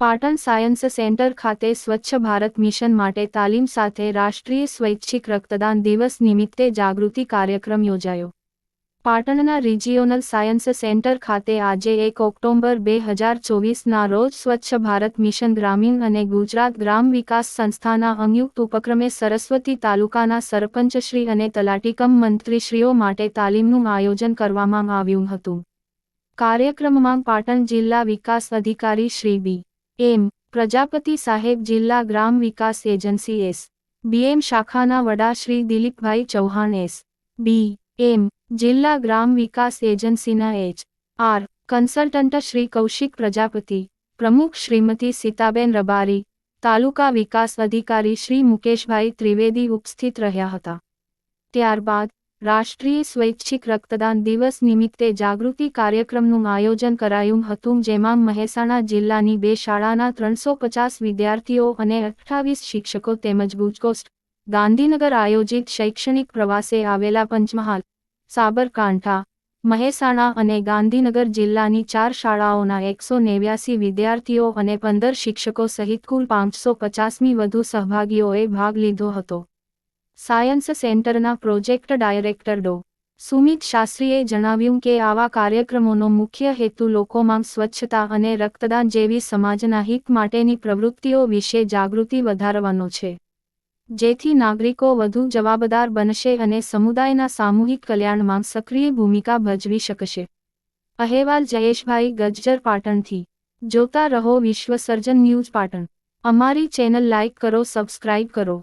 Patan science centre ખાતે સ્વચ્છ Bharat mission માટે તાલીમ સાથે રાષ્ટ્રીય સ્વૈચ્છિક રક્તદાન દિવસ નિમિત્તે જાગૃતિ કાર્યક્રમ યોજાયો. પાટણના રિજિયોનલ સાયન્સ સેન્ટર ખાતે આજે એક ઓક્ટોબર બે હજાર ચોવીસના રોજ સ્વચ્છ ભારત મિશન ગ્રામીણ અને ગુજરાત ગ્રામ વિકાસ સંસ્થાના સંયુક્ત ઉપક્રમે સરસ્વતી તાલુકાના સરપંચશ્રી અને તલાટીકમ મંત્રીશ્રીઓ માટે તાલીમનું આયોજન કરવામાં આવ્યું હતું. કાર્યક્રમમાં પાટણ જિલ્લા વિકાસ અધિકારી શ્રી બી. એમ, પ્રજાપતિ સાહેબ જિલ્લા ગ્રામ વિકાસ એજન્સી એસ, બીએમ શાખાના વડા Shri Dilipbhai Chauhan S, B, M, જિલ્લા ગ્રામ વિકાસ એજન્સીના H, R, consultant Shri Kaushik Prajapati, પ્રમુખ શ્રીમતી સીતાબેન રબારી, તાલુકા વિકાસ અધિકારી શ્રી મુકેશભાઈ ત્રિવેદી ઉપસ્થિત રહ્યા હતા. ત્યારબાદ રાષ્ટ્રીય સ્વૈચ્છિક રક્તદાન દિવસ નિમિત્તે જાગૃતિ કાર્યક્રમનું આયોજન કરાયું હતું, જેમાં મહેસાણા જિલ્લાની બે શાળાના ત્રણસો પચાસ વિદ્યાર્થીઓ અને અઠ્ઠાવીસ શિક્ષકો તેમજ ગુજકોસ્ટ ગાંધીનગર આયોજિત શૈક્ષણિક પ્રવાસે આવેલા પંચમહાલ, સાબરકાંઠા, મહેસાણા અને ગાંધીનગર જિલ્લાની ચાર શાળાઓના એકસો નેવ્યાસી વિદ્યાર્થીઓ અને પંદર શિક્ષકો સહિત કુલ પાંચસો પચાસમી વધુ સહભાગીઓએ ભાગ લીધો હતો. સાયન્સ સેન્ટરના પ્રોજેક્ટ ડાયરેક્ટર ડો. સુમિત શાસ્ત્રીએ જણાવ્યું કે આવા કાર્યક્રમોનો મુખ્ય હેતુ લોકોમાં સ્વચ્છતા અને રક્તદાન જેવી સમાજના હિત માટેની પ્રવૃત્તિઓ વિશે જાગૃતિ વધારવાનો છે. જેથી નાગરિકો વધુ જવાબદાર બનશે અને સમુદાયના સામૂહિક કલ્યાણમાં સક્રિય ભૂમિકા ભજવી શકશે. અહેવાલ જયેશભાઈ ગજ્જર પાટણથી. જોતા રહો વિશ્વ સર્જન ન્યૂઝ પાટણ. અમારી ચેનલ લાઇક કરો, સબસ્ક્રાઇબ કરો.